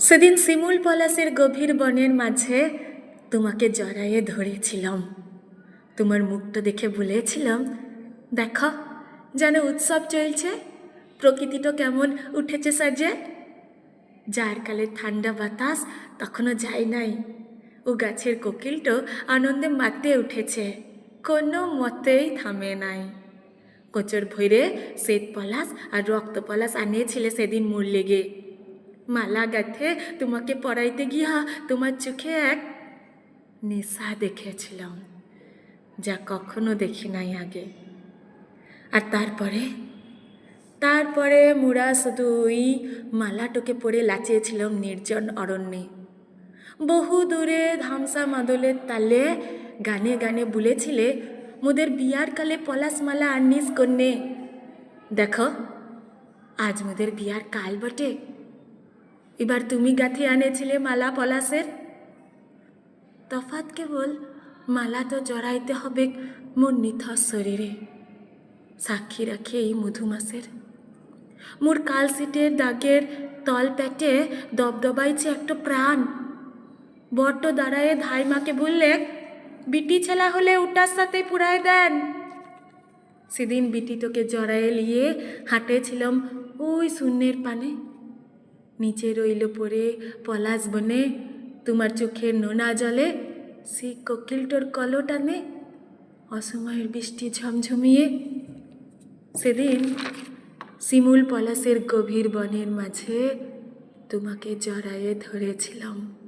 সেদিন শিমুল পলাশের গভীর বনের মাঝে তোমাকে জড়াইয়ে ধরেছিলাম। তোমার মুখটা দেখে বলেছিলাম, দেখো, যেন উৎসব চলছে, প্রকৃতিটা কেমন উঠেছে সাজে। যার কালে ঠান্ডা বাতাস তখনও যায় নাই। ও গাছের কোকিলটো আনন্দে মাতে উঠেছে, কোনো মতেই থামে নাই। কোচর ভৈরে শ্বেত পলাশ আর রক্ত পলাশ আনিয়েছিলে সেদিন মোর লেগে মালা গাথে তোমাকে পড়াইতে গিয়া তোমার চোখে এক নেশা দেখেছিলাম যা কখনো দেখি নাই আগে আর তারপরে তারপরে মুরা শুধু ওই মালাটোকে পড়ে লাচিয়েছিলাম নির্জন অরণ্যে বহু দূরে ধামসা মাদলের তালে গানে গানে বলেছিলে মোদের বিয়ার কালে পলাশ মালা আনিস কন্যে দেখো আজ মোদের বিয়ার কাল বটে এবার তুমি গাঁথি আনেছিলে মালা পলাশের? তফাৎ কেবল মালা তো জড়াইতে হবে মোর নিথর শরীরে। সাক্ষী রাখে এই মধুমাসের মোর কাল সিটের দাগের তল পেটে দবদবাইছে একটা প্রাণ। বড্ড দাঁড়ায় ধাই মাকে বললে, বিটি ছেলা হলে ওটার সাথে পুরায় দেন। সেদিন বিটি তোকে জড়ায়ে নিয়ে হাঁটেছিলাম ওই শূন্যের পানে। নিচে রইল পরে পলাশ বনে, তোমার চোখের নোনা জলে, সেই কোকিলটোর কলো টানে। অসময়ের বৃষ্টি ঝমঝমিয়ে। সেদিন শিমুল পলাশের গভীর বনের মাঝে তোমাকে জড়ায়ে ধরেছিলাম।